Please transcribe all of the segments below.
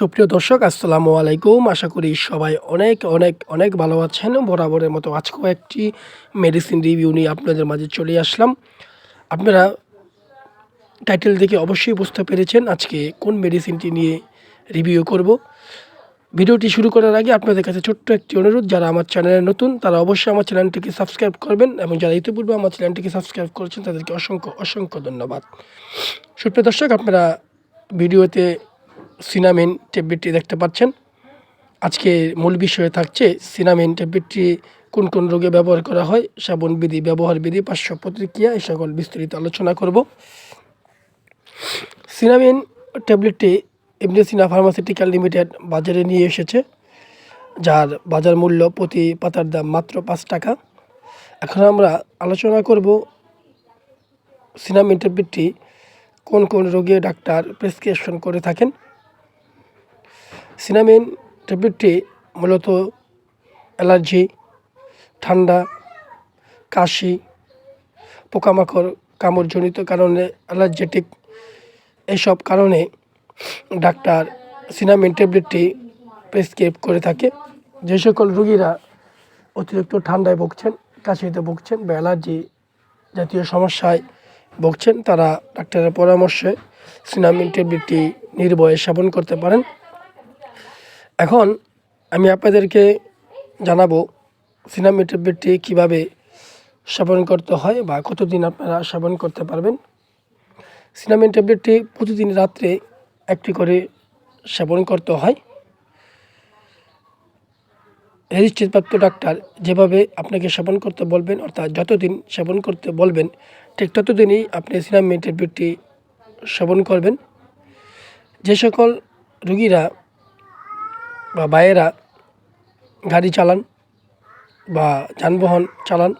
সুপ্রিয় দর্শক, আসসালামু আলাইকুম। আশা করি সবাই অনেক অনেক অনেক ভালো আছেন। বরাবরের মতো আজকেও একটি মেডিসিন রিভিউ নিয়ে আপনাদের মাঝে চলে আসলাম। আপনারা টাইটেল দেখে অবশ্যই বুঝতে পেরেছেন আজকে কোন মেডিসিনটি নিয়ে রিভিউ করব। ভিডিওটি শুরু করার আগে আপনাদের কাছে ছোট্ট একটি অনুরোধ, যারা আমার চ্যানেলে নতুন, তারা অবশ্যই আমার চ্যানেলটিকে সাবস্ক্রাইব করবেন এবং যারা ইতিপূর্বে আমার চ্যানেলটিকে সাবস্ক্রাইব করেছেন, তাদেরকে অসংখ্য অসংখ্য ধন্যবাদ। সুপ্রিয় দর্শক, আপনারা ভিডিওতে সিনামিন ট্যাবলেটটি দেখতে পাচ্ছেন। আজকে মূল বিষয়ে থাকছে সিনামিন ট্যাবলেটটি কোন কোন রোগে ব্যবহার করা হয় সাবন বিধি, ব্যবহার বিধি, পার্শ্ব প্রতিক্রিয়া এই সকল বিস্তারিত আলোচনা করব। সিনামিন ট্যাবলেটটি ইমডেসিনা ফার্মাসিউটিক্যাল লিমিটেড বাজারে নিয়ে এসেছে, যার বাজার মূল্য প্রতি পাতার দাম মাত্র পাঁচ টাকা। এখন আমরা আলোচনা করব সিনামিন ট্যাবলেটটি কোন কোন রোগে ডাক্তার প্রেসক্রিপশন করে থাকেন। সিনামিন ট্যাবলেটটি মূলত অ্যালার্জি, ঠান্ডা, কাশি, পোকামাকড়, কামড়জনিত কারণে অ্যালার্জেটিক। এইসব কারণে ডাক্তার সিনামিন ট্যাবলেটটি প্রেসক্রাইব করে থাকে। যে সকল রুগীরা অতিরিক্ত ঠান্ডায় ভুগছেন, কাশিতে ভুগছেন বা অ্যালার্জি জাতীয় সমস্যায় ভুগছেন, তারা ডাক্তারের পরামর্শে সিনামিন ট্যাবলেটটি নির্ভয়ে সেবন করতে পারেন। এখন আমি আপনাদেরকে জানাব সিনামিন ট্যাবলেটটি কীভাবে সেবন করতে হয় বা কতদিন আপনারা সেবন করতে পারবেন। সিনামিন ট্যাবলেটটি প্রতিদিন রাত্রে একটি করে সেবন করতে হয়। রেজিস্ট্রিপ্রাপ্ত ডাক্তার যেভাবে আপনাকে সেবন করতে বলবেন, অর্থাৎ যতদিন সেবন করতে বলবেন, ঠিক ততদিনই আপনি সিনামিন ট্যাবলেটটি সেবন করবেন। যে সকল রুগীরা বা ভাইয়েরা গাড়ি চালান বা যানবাহন চালান,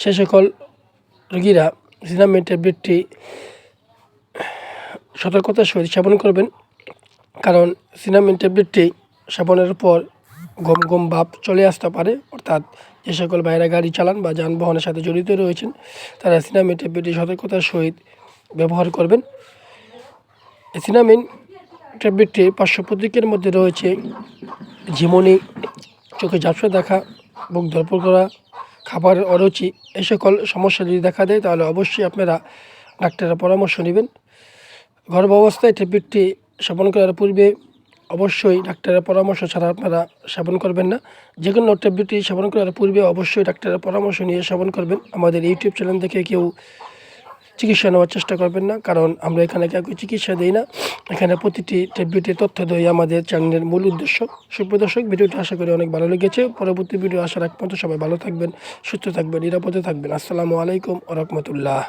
সে সকল রুগীরা সিনামিন ট্যাবলেটটি সতর্কতার সহিত সেবন করবেন। কারণ সিনামিন ট্যাবলেটটি সেবনের পর গম গম ভাব চলে আসতে পারে। অর্থাৎ যে সকল বাইরা গাড়ি চালান বা যানবাহনের সাথে জড়িত রয়েছেন, তারা সিনামিন ট্যাবলেটটি সতর্কতার সহিত ব্যবহার করবেন। সিনামিন ট্যাবলেটটি পার্শ্ব প্রতিক্রিয়ার মধ্যে রয়েছে। ঝিমনি, চোখে ঝাপসা দেখা, বুক ধরপড় করা খাবার অরুচি এই সকল সমস্যা যদি দেখা দেয়, তাহলে অবশ্যই আপনারা ডাক্তারের পরামর্শ নেবেন। গর্ভ অবস্থায় ট্যাবলেটটি সেবন করার পূর্বে অবশ্যই ডাক্তারের পরামর্শ ছাড়া আপনারা সেবন করবেন না। যে কোনো ট্যাবলেটটি সেবন করার পূর্বে অবশ্যই ডাক্তারের পরামর্শ নিয়ে সেবন করবেন। আমাদের ইউটিউব চ্যানেল থেকে কেউ চিকিৎসা নেওয়ার চেষ্টা করবেন না, কারণ আমরা এখানে কাউকে চিকিৎসা দিই না। এখানে প্রতিটি ট্যাবলেটের তথ্য দেয় আমাদের চ্যানেলের মূল উদ্দেশ্য। সুপ্রদর্শক ভিডিওটি আশা করি অনেক ভালো লেগেছে। পরবর্তী ভিডিও আসার এক পর্যন্ত সবাই ভালো থাকবেন, সুস্থ থাকবেন, নিরাপদে থাকবেন। আসসালামু আলাইকুম রহমতুল্লাহ।